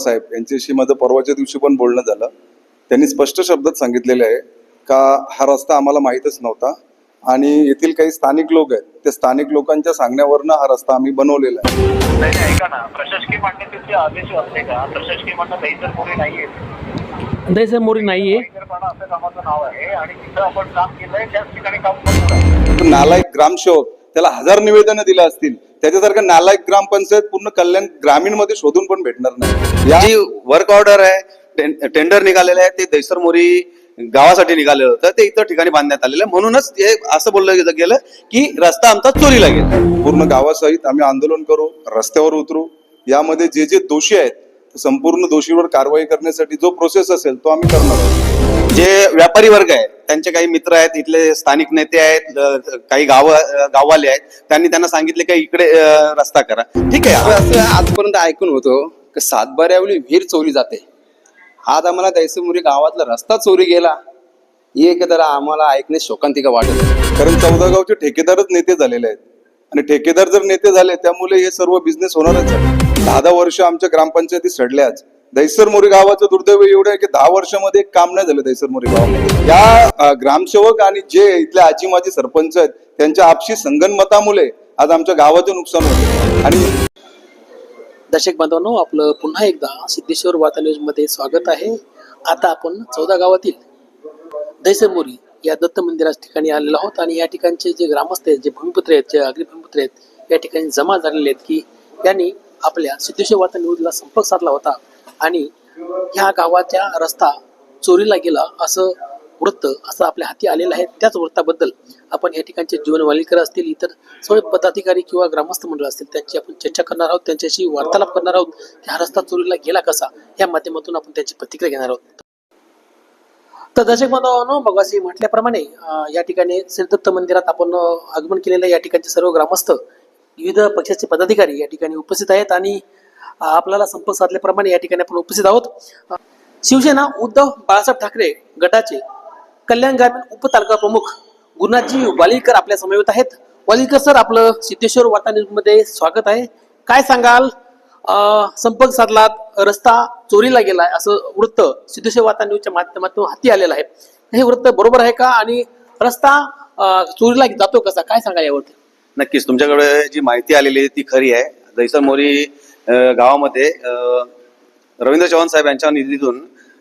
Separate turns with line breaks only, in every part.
साहेब यांच्याशी माझं परवाच्या दिवशी पण बोलणं झालं. त्यांनी स्पष्ट शब्दात सांगितलेले आहे का हा रस्ता आम्हाला माहीतच नव्हता आणि येथील काही स्थानिक लोक आहेत त्या स्थानिक लोकांच्या सांगण्यावरनं हा रस्ता आम्ही बनवलेला आहे.
नाही नाही, ऐका ना. प्रशासकीय मान्यतेचे आदेश असते का? प्रशासकीय नाहीये.
दहीसर मोरी नाहीये.
दहीसरपाडा असं कामाचं नाव आहे आणि तिथं आपण काम केलंय त्याच ठिकाणी काम करणार आहे
तो नालायक ग्रामसेवक त्याला हजार निवेदनं दिलं असतील. त्याच्यासारखं नालायक ग्रामपंचायत पूर्ण कल्याण ग्रामीणमध्ये शोधून पण भेटणार नाही. या
जी वर्क ऑर्डर आहे टेंडर निघालेलं आहे ते दैसर मोरी गावासाठी निघालेलं होतं ते इतर ठिकाणी बांधण्यात आलेलं आहे. म्हणूनच हे असं बोललं गेलं- की रस्ता आमचा चोरीला गेला.
पूर्ण गावासहित आम्ही आंदोलन करू रस्त्यावर उतरू. यामध्ये जे जे दोषी आहेत संपूर्ण दोषीवर कारवाई करण्यासाठी जो प्रोसेस असेल तो आम्ही करणार आहोत.
जे व्यापारी वर्ग आहे त्यांचे काही मित्र आहेत इथले स्थानिक नेते आहेत काही गाव गाववाले आहेत त्यांनी त्यांना सांगितले की इकडे रस्ता करा. ठीक आहे
असं आजपर्यंत ऐकून होतो की सातबाऱ्यावली विहीर चोरी जाते. आज आम्हाला दैसमुरी गावातला रस्ता चोरी गेला. एक तर आम्हाला ऐकणे शोकांतिका वाटत.
कारण चौदा गावचे ठेकेदारच नेते झालेले आहेत. आणि ठेकेदार जर नेते झाले त्यामुळे हे सर्व बिझनेस होणारच आहे. दहा दहा वर्ष आमच्या ग्रामपंचायती सडल्याच. दैसरमोरी गावाचं दुर्दैव एवढं आहे की दहा वर्षामध्ये एक काम नाही झालं दैसरमोरी गावामध्ये या ग्रामसेवक आणि जे इथले आजी माजी सरपंच आहेत त्यांच्या आपशी संगनमतामुळे आज आमच्या गावाचं नुकसान होतं. आणि
दर्शक बांधवांनो आपलं पुन्हा एकदा सिद्धेश्वर वार्ता न्यूजमध्ये स्वागत आहे. आता आपण चौदा गावातील दैसरमोरी मोरी या दत्त मंदिराच्या ठिकाणी आलेलो आहोत आणि या ठिकाणचे जे ग्रामस्थ आहेत जे भूमिपुत्र आहेत जे अग्निभूमिपुत्र आहेत या ठिकाणी जमा झालेले आहेत की यांनी आपल्या सिद्धेश्वर वार्ता न्यूजला संपर्क साधला होता. आणि ह्या गावाच्या रस्ता चोरीला गेला असं वृत्त असं आपल्या हाती आलेलं आहे. त्याच वृत्ताबद्दल आपण या ठिकाणचे जीवन वालीकर असतील इतर सगळे पदाधिकारी किंवा ग्रामस्थ मंडळ असतील त्यांची आपण चर्चा करणार आहोत त्यांच्याशी वार्तालाप करणार आहोत. की हा रस्ता चोरीला गेला कसा? या माध्यमातून आपण त्यांची प्रतिक्रिया घेणार आहोत. तर दर्शक बांधवांनो मग असे म्हटल्याप्रमाणे या ठिकाणी श्रीदत्त मंदिरात आपण आगमन केलेलं या ठिकाणचे सर्व ग्रामस्थ विविध पक्षाचे पदाधिकारी या ठिकाणी उपस्थित आहेत आणि आपल्याला संपर्क साधल्याप्रमाणे या ठिकाणी आपण उपस्थित आहोत. शिवसेना उद्धव बाळासाहेब ठाकरे गटाचे कल्याण ग्रामीण उपतालुका प्रमुख गुरुनाथजी वालिकर आपल्या समवेत आहेत. वालिकर सर आपलं सिद्धेश्वर वार्ता न्यूजमध्ये स्वागत आहे. काय सांगाल? अं, संपर्क साधलात रस्ता चोरीला गेलाय असं वृत्त सिद्धेश्वर वार्ता न्यूजच्या माध्यमातून हाती आलेलं आहे. हे वृत्त बरोबर आहे का? आणि रस्ता चोरीला जातो कसा? काय सांगा यावरती?
नक्कीच तुमच्याकडे जी माहिती आलेली आहे ती खरी आहे. दैसर मोरी गावामध्ये रवींद्र चव्हाण साहेब यांच्या निधीतून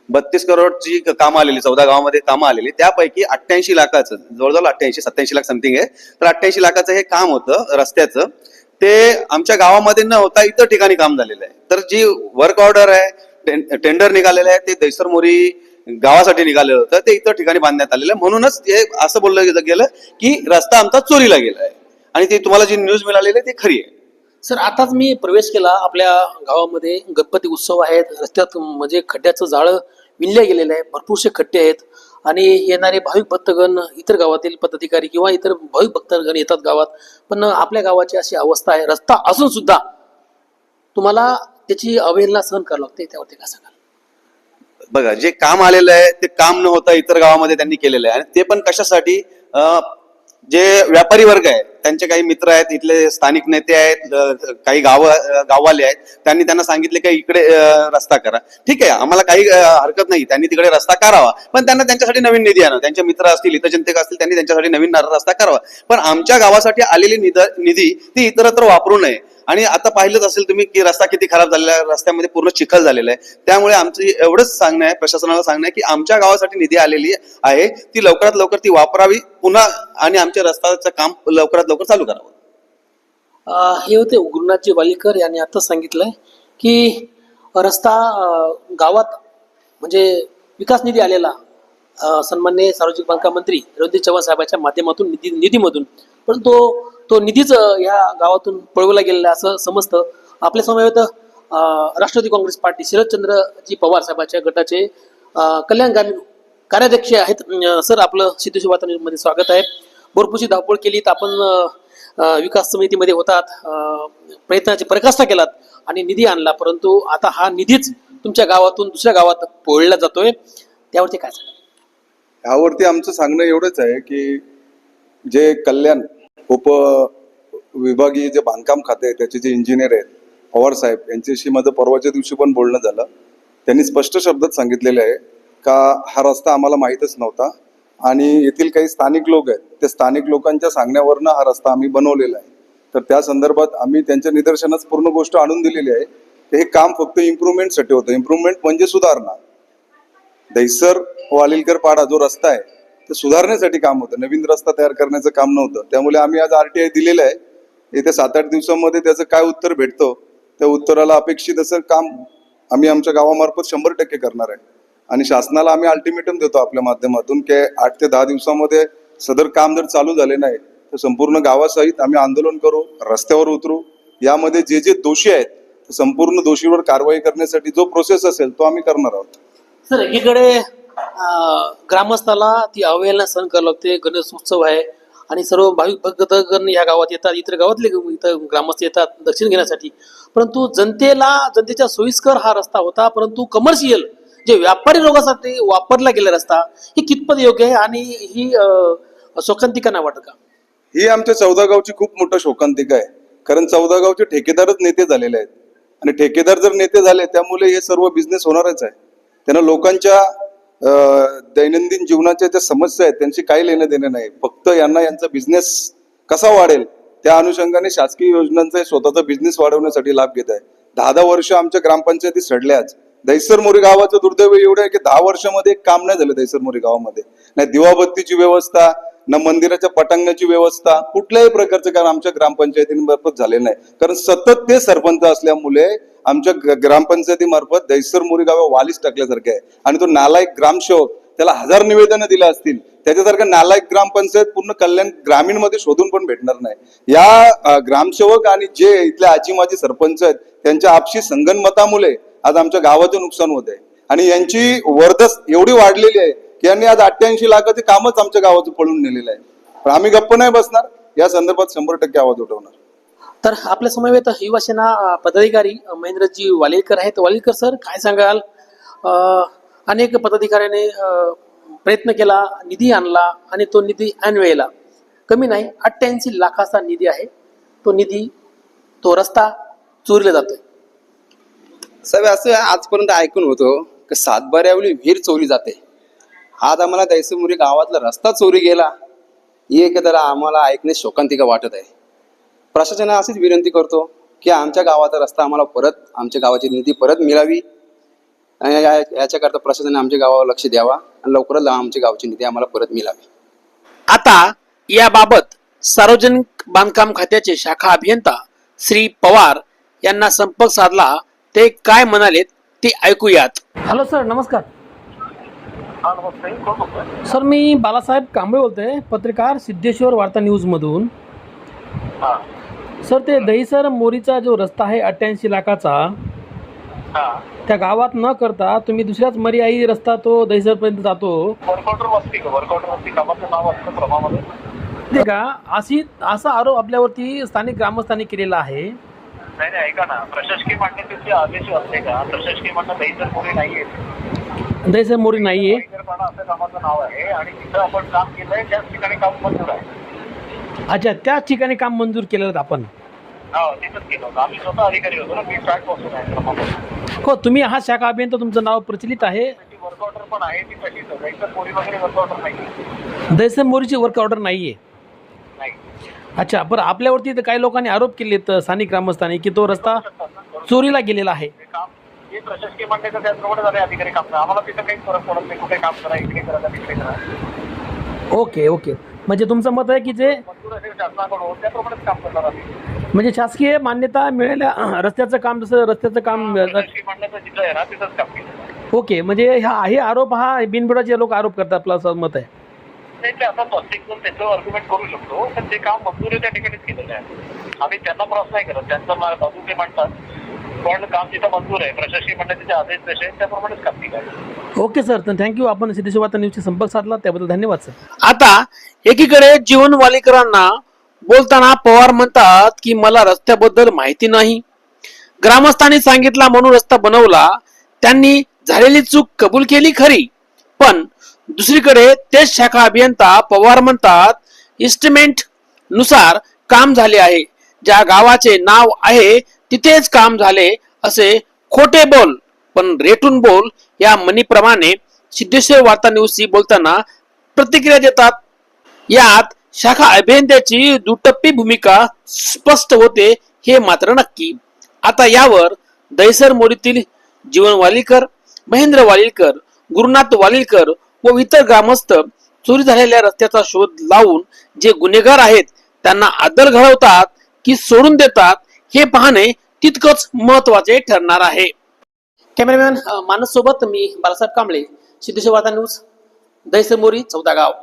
बत्तीस करोडची काम कामं आलेली चौदा गावामध्ये कामं आलेली. त्यापैकी अठ्ठ्याऐंशी लाखाचं जवळजवळ अठ्ठ्याऐंशी सत्याऐंशी लाख समथिंग आहे. तर अठ्ठ्याऐंशी लाखाचं हे काम होतं रस्त्याचं. ते आमच्या गावामध्ये न होता इतर ठिकाणी काम झालेलं आहे. तर जी वर्क ऑर्डर आहे टेंडर निघालेलं आहे ते दैसर मोरी गावासाठी निघालेलं होतं ते इतर ठिकाणी बांधण्यात आलेलं आहे. म्हणूनच हे असं बोललं गेलं- गेलं की रस्ता आमचा चोरीला गेला आहे आणि ती तुम्हाला जी न्यूज मिळालेली आहे ती खरी आहे.
सर आताच मी प्रवेश केला. आपल्या गावामध्ये गणपती उत्सव आहेत. रस्त्यात म्हणजे खड्ड्याचं जाळं विणलं गेलेलं आहे. भरपूरसे खड्डे आहेत. आणि येणारे भाविक भक्तगण इतर गावातील पदाधिकारी किंवा इतर भाविक भक्तगण येतात गावात. पण आपल्या गावाची अशी अवस्था आहे. रस्ता असून सुद्धा तुम्हाला त्याची अवहेलना सहन करावी लागते. त्यावरती काय सांगाल?
बघा जे काम आलेलं आहे ते काम न होता इतर गावामध्ये त्यांनी केलेलं आहे. आणि ते पण कशासाठी? जे व्यापारी वर्ग आहे त्यांचे काही मित्र आहेत इथले स्थानिक नेते आहेत काही गाव गाववाले आहेत त्यांनी त्यांना सांगितले की इकडे रस्ता करा. ठीक आहे आम्हाला काही हरकत नाही त्यांनी तिकडे रस्ता करावा पण त्यांना त्यांच्यासाठी नवीन निधी आणा. त्यांचे मित्र असतील हितचिंतक असतील त्यांनी त्यांच्यासाठी नवीन रस्ता करावा पण आमच्या गावासाठी आलेली निध- निधी ती इतरत्र वापरू नये. आणि आता पाहिलंच असेल तुम्ही की रस्ता किती खराब झालेला आहे रस्त्यामध्ये पूर्ण चिखल झालेला आहे. त्यामुळे आमचं एवढंच सांगणं आहे प्रशासनाला सांगणं आहे की आमच्या गावासाठी निधी आलेली आहे ती लवकरात लवकर ती वापरावी पुन्हा आणि आमच्या रस्त्याचं काम लवकरात लवकर चालू करावं.
हे होते गुरुनाथजी वालीकर यांनी आता सांगितलंय की रस्ता गावात म्हणजे विकास निधी आलेला सन्मान्य सार्वजनिक बांधकाम मंत्री रवींद्र चव्हाण साहेबांच्या माध्यमातून निधी निधीमधून. पण तो तो निधीच ह्या या गावातून पळवला गेलेला असं समजतं. आपल्या समवेत राष्ट्रवादी काँग्रेस पार्टी शरदचंद्रजी पवार साहेबांच्या गटाचे कल्याण ग्रामीण कार्याध्यक्ष आहेत. सर आपलं सिद्धेश्वर वार्ता स्वागत आहे. भरपूरशी धावपळ केली तर आपण विकास समितीमध्ये होतात. प्रयत्नाची प्रकाष्ठा केलात आणि निधी आणला. परंतु आता हा निधीच तुमच्या गावातून दुसऱ्या गावात पोळला जातोय. त्यावरती काय सांगाल?
यावरती आमचं सांगणं एवढंच आहे की जे कल्याण उप विभागीय जे बांधकाम खाते आहे त्याचे जे इंजिनियर आहेत पवार साहेब यांच्याशी माझं परवाच्या दिवशी पण बोलणं झालं. त्यांनी स्पष्ट शब्दात सांगितलेलं आहे का हा रस्ता आम्हाला माहीतच नव्हता आणि येथील काही स्थानिक लोक आहेत त्या स्थानिक लोकांच्या सांगण्यावरनं हा रस्ता आम्ही बनवलेला आहे. तर त्या संदर्भात आम्ही त्यांच्या निदर्शनास पूर्ण गोष्ट आणून दिलेली आहे. हे काम फक्त इम्प्रुव्हमेंटसाठी होतं. इम्प्रुव्हमेंट म्हणजे सुधारणा. दहिसर वालिलकर पाडा जो रस्ता आहे ते सुधारण्यासाठी काम होतं. नवीन रस्ता तयार करण्याचं काम नव्हतं. त्यामुळे आम्ही आज आरटीआय दिलेलं आहे. येत्या सात आठ दिवसामध्ये त्याचं काय उत्तर भेटतं त्या उत्तराला अपेक्षित असं काम आम्ही आमच्या गावामार्फत शंभर टक्के करणार आहे. आणि शासनाला आम्ही अल्टिमेटम देतो आपल्या माध्यमातून की आठ ते दहा दिवसामध्ये सदर काम जर चालू झाले नाही तर संपूर्ण गावासहित आम्ही आंदोलन करू रस्त्यावर उतरू. यामध्ये जे जे दोषी आहेत संपूर्ण दोषीवर कारवाई करण्यासाठी जो प्रोसेस असेल तो आम्ही करणार आहोत.
सर एकीकडे ग्रामस्थाला ती अवहेलना सहन करावं लागते गणेश उत्सव आहे आणि सर्व भाविक भक्तगण या गावात येतात. इतर गावातले इथं ग्रामस्थ येतात दक्षिण घेण्यासाठी. परंतु जनतेला जनतेच्या सोयीस्कर हा रस्ता होता. परंतु कमर्शियल जे व्यापारी रोगासाठी वापरला गेला रस्ता ही कितपत योग्य आहे आणि ही अं, शोकांतिका वाटत का?
ही आमच्या चौदा गावची खूप मोठं शोकांतिका आहे. कारण चौदा गावचे ठेकेदारच नेते झालेले आहेत. आणि ठेकेदार जर नेते झाले त्यामुळे हे सर्व बिझनेस होणारच आहे. त्यांना लोकांच्या दैनंदिन जीवनाच्या ज्या समस्या आहेत त्यांची काही लेणं देणं नाही. फक्त यांना यांचा बिझनेस कसा वाढेल त्या अनुषंगाने शासकीय योजनांचा स्वतःचा बिझनेस वाढवण्यासाठी लाभ घेत आहे. दहा दहा वर्ष आमच्या ग्रामपंचायती सडल्याच. दहिसर मोरी गावाचं दुर्दैव एवढं आहे की दहा वर्षामध्ये एक काम नाही झालं दहिसर मोरी गावामध्ये. नाही दिवाबत्तीची व्यवस्था ना मंदिराच्या पटांगणाची व्यवस्था कुठल्याही प्रकारचं काम आमच्या ग्रामपंचायतीमार्फत झाले नाही. कारण सतत ते सरपंच असल्यामुळे आमच्या ग्रामपंचायतीमार्फत दहिसर मोरी वालीस वालीच टाकल्यासारखं आहे. आणि तो नालायक ग्रामसेवक त्याला हजार निवेदनं दिला असतील. त्याच्यासारखं नालायक ग्रामपंचायत पूर्ण कल्याण ग्रामीणमध्ये शोधून पण भेटणार नाही. या ग्रामसेवक आणि जे इथले आजी माजी सरपंच आहेत त्यांच्या आपशी संगनमतामुळे आज आमच्या गावाचं नुकसान होत आहे आणि यांची वर्दस एवढी वाढलेली आहे यांनी आज अठ्ठ्याऐंशी लाखाचे कामच आमच्या गावाचं पळून नेलेलं आहे पण आम्ही गप्प नाही बसणार या संदर्भात शंभर टक्के आवाज उठवणार.
तर आपल्या समवेत युवासेना अ, पदाधिकारी महेंद्रजी वालेकर आहेत. वालेकर सर काय सांगाल? अनेक पदाधिकाऱ्याने प्रयत्न केला निधी आणला आणि तो निधी अन्वयला कमी नाही अठ्ठ्याऐंशी लाखाचा निधी आहे. तो निधी तो रस्ता चोरीला जातोय.
साहेब असं आजपर्यंत ऐकून होतो की सातबाऱ्यावली विहीर चोरी जाते. आज आम्हाला दैसमुरी गावातला रस्ता चोरी गेला. एक तर आम्हाला ऐकणे शोकांतिका वाटत आहे. प्रशासनाला अशीच विनंती करतो की आमच्या गावाचा रस्ता आम्हाला परत आमच्या गावाची निधी परत मिळावी. आणि याच्याकरता प्रशासनाने आमच्या गावावर लक्ष द्यावा आणि लवकरच आमच्या गावची निधी आम्हाला परत मिळावी.
आता याबाबत सार्वजनिक बांधकाम खात्याचे शाखा अभियंता श्री पवार यांना संपर्क साधला. ते काय म्हणालेत ते ऐकूयात. हॅलो सर नमस्कार.
हा नमस्ते कोण बोलतोय
सर मी बालासाहेब कांबळे बोलतोय पत्रकार सिद्धेश्वर वार्ता न्यूजमधून
हा.
सर ते दहीसर मोरीचा जो रस्ता आहे अठ्ठ्याऐंशी लाखाचा
हा.
त्या गावात न करता तुम्ही दुसऱ्याच मर्यायी रस्ता तो दहीसरपर्यंत जातो.
वर्कआउटर वस्ती का? वर्कआउटर वस्ती कामाचं नाव असतं क्रमामध्ये
ते का? अशी असा आरोप आपल्यावरती स्थानिक ग्रामस्थांनी केलेला आहे.
नाही नाही ऐका ना. प्रशासकीय मान्यतेचे आदेश असते का? प्रशासकीय मान्य दहीसर पुढे नाहीये
मोरी नाहीये.
असं कामाचं नाव आहे आणि तिथं आपण काम केलंय त्याच ठिकाणी काम मंजूर आहे
अच्छा त्याच ठिकाणी काम मंजूर केलं होतं आपण?
तिथंच केलं होतं आम्ही स्वतः अधिकारी होतो ना मी पासून आहे
हो तुम्ही हा शाखा अभियंता तुमचं नाव प्रचलित आहे.
वर्कआउटर पण आहे ती तशीच आहे वगैरे नाही
मोरीची वर्क ऑर्डर नाहीये.
नाही
अच्छा बरं आपल्यावरती तर काही लोकांनी आरोप केलेत स्थानिक ग्रामस्थांनी की तो रस्ता चोरीला गेलेला आहे.
काम जे प्रशासकीय मान्यता त्याचप्रमाणे झाले अधिकारी काम करा? आम्हाला तिथं काही फरक पडत नाही. कुठे काम करा इकडे करा का तिकडे करा.
Okay okay. म्हणजे तुमचं मत आहे की जे
मंजूर असेल शासनाकडून त्याप्रमाणेच काम करणार आम्ही.
म्हणजे शासकीय मान्यता मिळाल्या रस्त्याचं काम जसं रस्त्याचं काम
प्रशासकीय मान्यता जिथं आहे ना तिथंच काम केलं.
ओके म्हणजे हा हे आरोप हा बिनबुडाचे लोक आरोप करतात आपलं असं मत आहे.
नाही ते आता प्रत्येक जण त्याचं आर्ग्युमेंट करू शकतो पण ते काम मंजूर आहे त्या ठिकाणीच केलेलं आहे. आम्ही त्यांना क्रॉस नाही करत त्यांचं मा- बाजू ते म्हणतात पण काम जिथं मंजूर आहे. प्रशासकीय मान्यतेचे आदेश जसे आहेत त्याप्रमाणेच काम केलं आहे
ओके सर. तर थँक्यू आपण सिद्धेश्वर वार्ता न्यूजशी संपर्क साधला त्याबद्दल धन्यवाद सर. आता एकीकडे जीवन वालेकरांना बोलताना पवार म्हणतात की मला रस्त्याबद्दल माहिती नाही. ग्रामस्थांनी सांगितला म्हणून रस्ता बनवला. त्यांनी झालेली चूक कबूल केली खरी. पण दुसरीकडे तेच शाखा अभियंता पवार म्हणतात इस्टिमेंटनुसार काम झाले आहे. ज्या गावाचे नाव आहे तिथेच काम झाले असे खोटे बोल पण रेटून बोल या म्हणीप्रमाणे सिद्धेश्वर वार्ता न्यूजशी बोलताना प्रतिक्रिया देतात. यात शाखा अभियंत्याची दुटप्पी भूमिका स्पष्ट होते हे मात्र नक्की. आता यावर दैसर मोडीतील जीवन वालीकर महेंद्र वालीकर गुरुनाथ वालीकर व इतर ग्रामस्थ चोरी झालेल्या रस्त्याचा शोध लावून जे गुन्हेगार आहेत त्यांना आदर घडवतात की सोडून देतात हे पाहणे तितकंच महत्त्वाचे ठरणार आहे. कॅमेरामॅन मानस सोबत मी बालासाहेब कांबळे सिद्धेश्वर वार्ता न्यूज दैसर चौदा गाव.